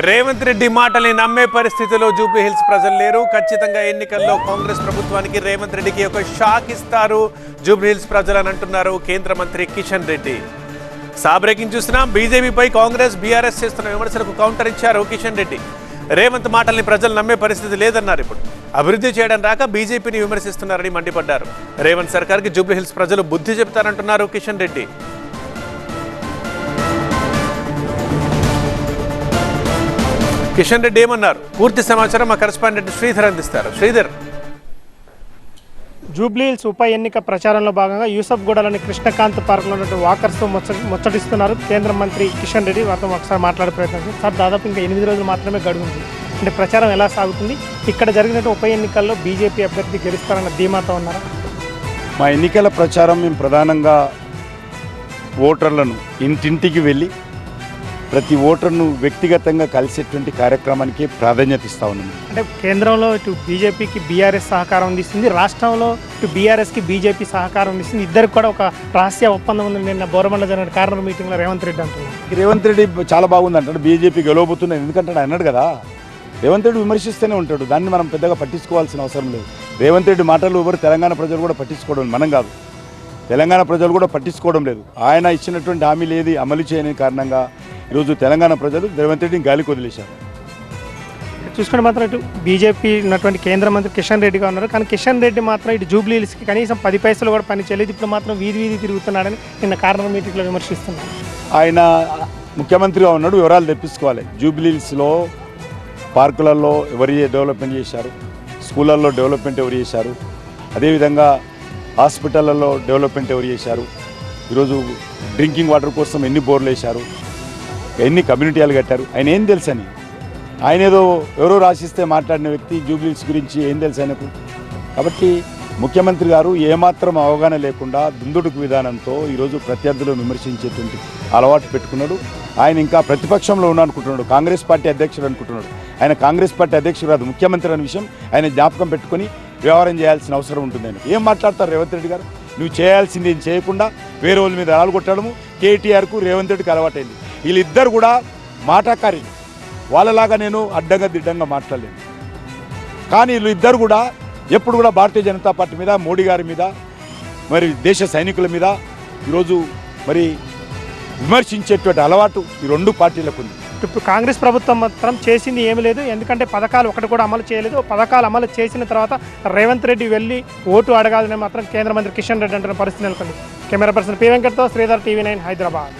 రేవంత్ రెడ్డి మాటల్ని నమ్మే పరిస్థితిలో జూబ్లీ హిల్స్ ప్రజలు లేరు. ఖచ్చితంగా ఎన్నికల్లో కాంగ్రెస్ ప్రభుత్వానికి రేవంత్ రెడ్డికి ఒక షాక్ ఇస్తారు జూబ్లీ హిల్స్ ప్రజలు అని అంటున్నారు కేంద్ర మంత్రి కిషన్ రెడ్డి. సాబ్రేకింగ్ చూసినా చూస్తున్నాం బీజేపీపై కాంగ్రెస్ బీఆర్ఎస్ చేస్తున్న విమర్శలకు కౌంటర్ ఇచ్చారు కిషన్ రెడ్డి. రేవంత్ మాటల్ని ప్రజలు నమ్మే పరిస్థితి లేదన్నారు ఇప్పుడు. అభివృద్ధి చేయడం రాక బీజేపీని విమర్శిస్తున్నారని మండిపడ్డారు. రేవంత్ సర్కార్కి జూబ్లీహిల్స్ ప్రజలు బుద్ధి చెప్తారంటున్నారు కిషన్ రెడ్డి. కిషన్ రెడ్డి ఏమన్నారు? పూర్తి సమాచారం మా కరెస్పాండెంట్ శ్రీధర్ అందిస్తారు. శ్రీధర్. జూబ్లీహిల్స్ ఉప ఎన్నిక ప్రచారంలో భాగంగా యూసఫ్గూడలోని కృష్ణకాంత్ పార్క్లో ఉన్నటువంటి వాకర్స్తో ముచ్చ ముచ్చటిస్తున్నారు కేంద్ర మంత్రి కిషన్ రెడ్డి. వారితో ఒకసారి మాట్లాడే ప్రయత్నం. సార్ దాదాపు ఇంకా ఎనిమిది రోజులు మాత్రమే గడువు ఉంది అంటే ప్రచారం ఎలా సాగుతుంది? ఇక్కడ జరిగినట్టు ఉప ఎన్నికల్లో బీజేపీ అభ్యర్థి గెలుస్తారన్న ధీమాతో ఉన్నారా? మా ఎన్నికల ప్రచారం మేము ప్రధానంగా ఓటర్లను ఇంటింటికి వెళ్ళి ప్రతి ఓటర్ను వ్యక్తిగతంగా కలిసేటువంటి కార్యక్రమానికి ప్రాధాన్యత ఇస్తా ఉన్నాము అంటే కేంద్రంలో ఇటు బీజేపీకి బీఆర్ఎస్ సహకారం అందిస్తుంది రాష్ట్రంలో ఇటు బీఆర్ఎస్కి బీజేపీ సహకారం అందిస్తుంది. ఇద్దరికి కూడా ఒక రహస్య ఒప్పందం ఉంది నిన్న బోరమండ జరిగిన కార్నర్ మీటింగ్లో రేవంత్ రెడ్డి అంటున్నారు. ఈ రేవంత్ రెడ్డి చాలా బాగుంది అంటాడు బీజేపీ గెలవబోతున్నది ఎందుకంటే అన్నాడు కదా రేవంత్ రెడ్డి విమర్శిస్తూనే ఉంటాడు దాన్ని మనం పెద్దగా పట్టించుకోవాల్సిన అవసరం లేదు. రేవంత్ రెడ్డి మాటలు ఎవరు తెలంగాణ ప్రజలు కూడా పట్టించుకోవడం మనం కాదు. తెలంగాణ ప్రజలు కూడా పట్టించుకోవడం లేదు. ఆయన ఇచ్చినటువంటి హామీలు ఏది అమలు చేయని కారణంగా ఈరోజు తెలంగాణ ప్రజలు రేవంత్ రెడ్డిని గాలికి వదిలేశారు. చూసుకుంటే మాత్రం ఇటు బీజేపీ ఉన్నటువంటి కేంద్ర మంత్రి కిషన్ రెడ్డిగా ఉన్నారు. కానీ కిషన్ రెడ్డి మాత్రం ఇటు జూబ్లీహిల్స్కి కనీసం పది పైసలు కూడా పని చేయలేదు. ఇప్పుడు మాత్రం వీధి వీధి తిరుగుతున్నాడని నిన్న కార్నర్ మీటింగ్లో విమర్శిస్తున్నారు. ఆయన ముఖ్యమంత్రిగా ఉన్నాడు. వివరాలు తెప్పించుకోవాలి. జూబ్లీహిల్స్లో పార్కులలో ఎవరు డెవలప్మెంట్ చేశారు? స్కూళ్ళల్లో డెవలప్మెంట్ ఎవరు చేశారు? అదేవిధంగా హాస్పిటళ్ళలో డెవలప్మెంట్ ఎవరు చేశారు? ఈరోజు డ్రింకింగ్ వాటర్ కోసం ఎన్ని బోర్లు వేశారు? ఎన్ని కమ్యూనిటీలు కట్టారు? ఆయన ఏం తెలుసని? ఆయన ఏదో ఎవరో రాసిస్తే మాట్లాడిన వ్యక్తి జూబ్లీస్ గురించి ఏం తెలుసు ఆయనకు? కాబట్టి ముఖ్యమంత్రి గారు ఏమాత్రం అవగాహన లేకుండా దుందుడుకు విధానంతో ఈరోజు ప్రత్యర్థులను విమర్శించేటువంటి అలవాటు పెట్టుకున్నాడు. ఆయన ఇంకా ప్రతిపక్షంలో ఉన్న అనుకుంటున్నాడు కాంగ్రెస్ పార్టీ అధ్యక్షుడు అనుకుంటున్నాడు. ఆయన కాంగ్రెస్ పార్టీ అధ్యక్షుడు కాదు ముఖ్యమంత్రి అనే విషయం ఆయన జ్ఞాపకం పెట్టుకొని వ్యవహారం చేయాల్సిన అవసరం ఉంటుంది ఆయన ఏం మాట్లాడతారు రేవంత్ రెడ్డి గారు? నువ్వు చేయాల్సింది ఏం చేయకుండా వేరే వాళ్ళ మీద అలలు కొట్టడము. కేటీఆర్కు రేవంత్ రెడ్డికి అలవాటైంది. వీళ్ళిద్దరు కూడా మాటాకారి వాళ్ళలాగా నేను అడ్డంగా దిడ్డంగా మాట్లాడలేను కానీ వీళ్ళు ఇద్దరు కూడా ఎప్పుడు కూడా భారతీయ జనతా పార్టీ మీద మోడీ గారి మీద మరి దేశ సైనికుల మీద ఈరోజు మరి విమర్శించేటువంటి అలవాటు ఈ రెండు పార్టీలకు ఉంది. ఇప్పుడు కాంగ్రెస్ ప్రభుత్వం మాత్రం చేసింది ఏమీ లేదు. ఎందుకంటే పథకాలు ఒకటి కూడా అమలు చేయలేదు. పథకాలు అమలు చేసిన తర్వాత రేవంత్ రెడ్డి వెళ్ళి ఓటు అడగాలని మాత్రం కేంద్ర మంత్రి కిషన్ రెడ్డి అంటున్న పరిస్థితి నెలకొంది. కెమెరా పర్సన్ పి వెంకట్తో శ్రీధర్ టీవీ నైన్ హైదరాబాద్.